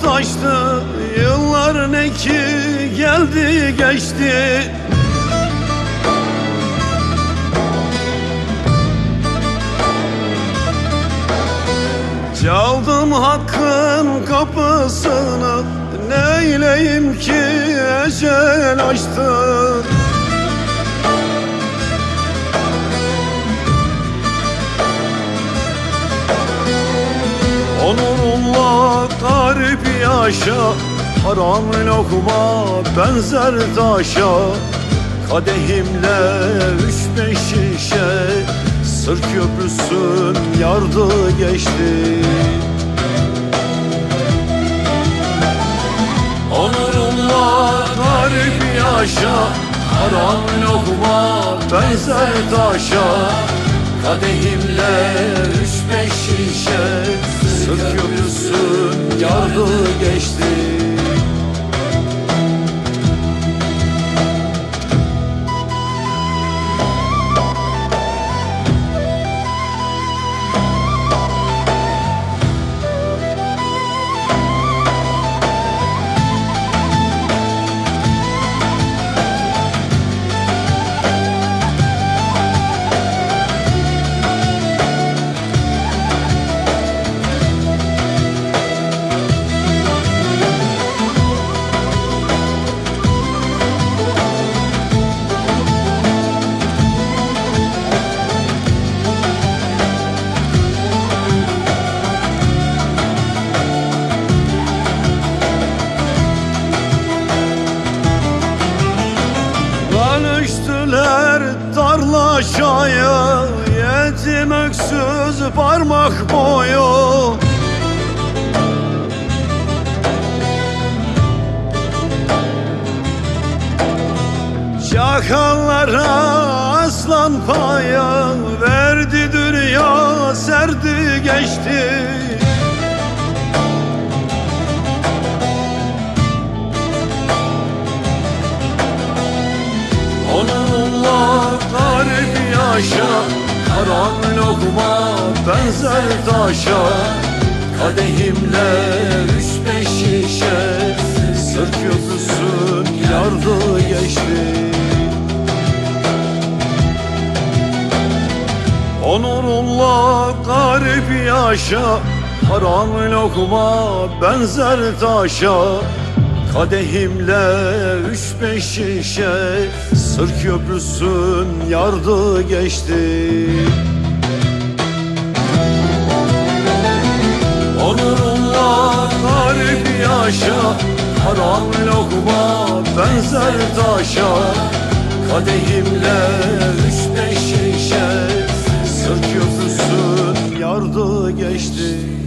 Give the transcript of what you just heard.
Taştı Yıllar ne ki geldi geçti. Çaldım hakkın kapısını Neyleyim ki ecel açtı garip yaşa. Haram lokma benzer taşa. Kadehimle üç beş şişe. Sır köprüsün yardı geçti. Onurullah garip yaşa. Haram lokma benzer taşa. Kadehimle üç beş şişe. Sır köprüsün geçti tarlaşayı Yetim öksüz parmak boyu. Çakallara aslan paya Verdi dünya serdi geçti benzer taşa Kadehimle üç beş şişe. Sır köprüsün yardı geçti Onurullah garip yaşa Haram lokma benzer taşa. Kadehimle üç beş şişe Sır köprüsün yardı geçti yaşa Haram lokma benzer taşa. Kadehimle üç beş şişe Sır köprüsün yardı geçti